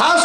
가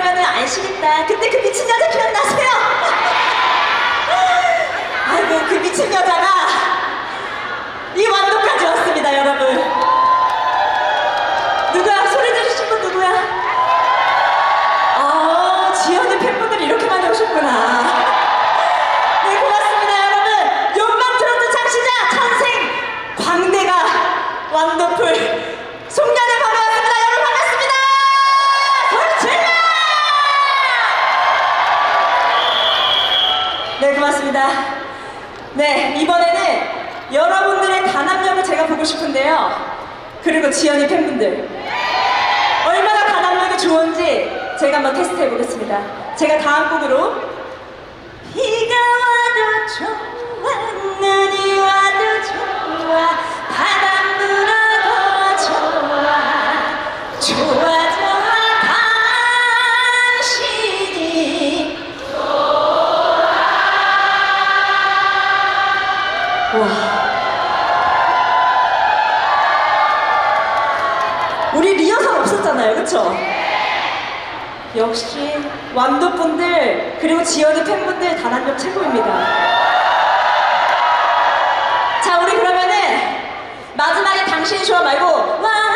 그러면은 아시겠다. 그때 그 미친 여자 기억나세요? 아이고 그 미친 여자가 이 완도까지 왔습니다, 여러분. 누구야? 소리 지르신 분 누구야? 아, 지연이 팬분들이 이렇게 많이 오셨구나. 네, 고맙습니다, 여러분. 욕망 트로트 창시자 천생 광대가 완도풀 송년회 밤에 왔습니다. 여러분 반갑습니다. 소리 질러! 네, 고맙습니다. 네, 이번에는 여러분들의 단합력을 제가 보고 싶은데요. 그리고 지연이 팬분들. 얼마나 단합력이 좋은지 제가 한번 테스트 해보겠습니다. 제가 다음 곡으로 비가 와도 좋아 눈이 와도 좋아 없었잖아요, 그쵸? 역시 완도분들 그리고 지연이 팬분들 단합력 최고입니다. 자, 우리 그러면은 마지막에 당신이 좋아 말고 완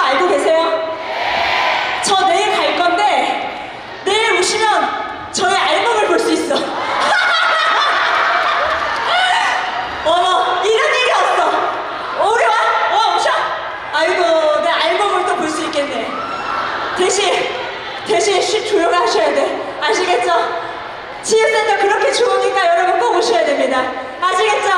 거 알고 계세요? 저 내일 갈 건데 내일 오시면 저의 알몸을 볼 수 있어. 어머 이런 일이 없어. 오래 와, 와 오셔. 아이고 내 알몸을 또 볼 수 있겠네. 대신 대신 쉿 조용하셔야 돼. 아시겠죠? 치유센터 그렇게 좋으니까 여러분 꼭 오셔야 됩니다. 아시겠죠?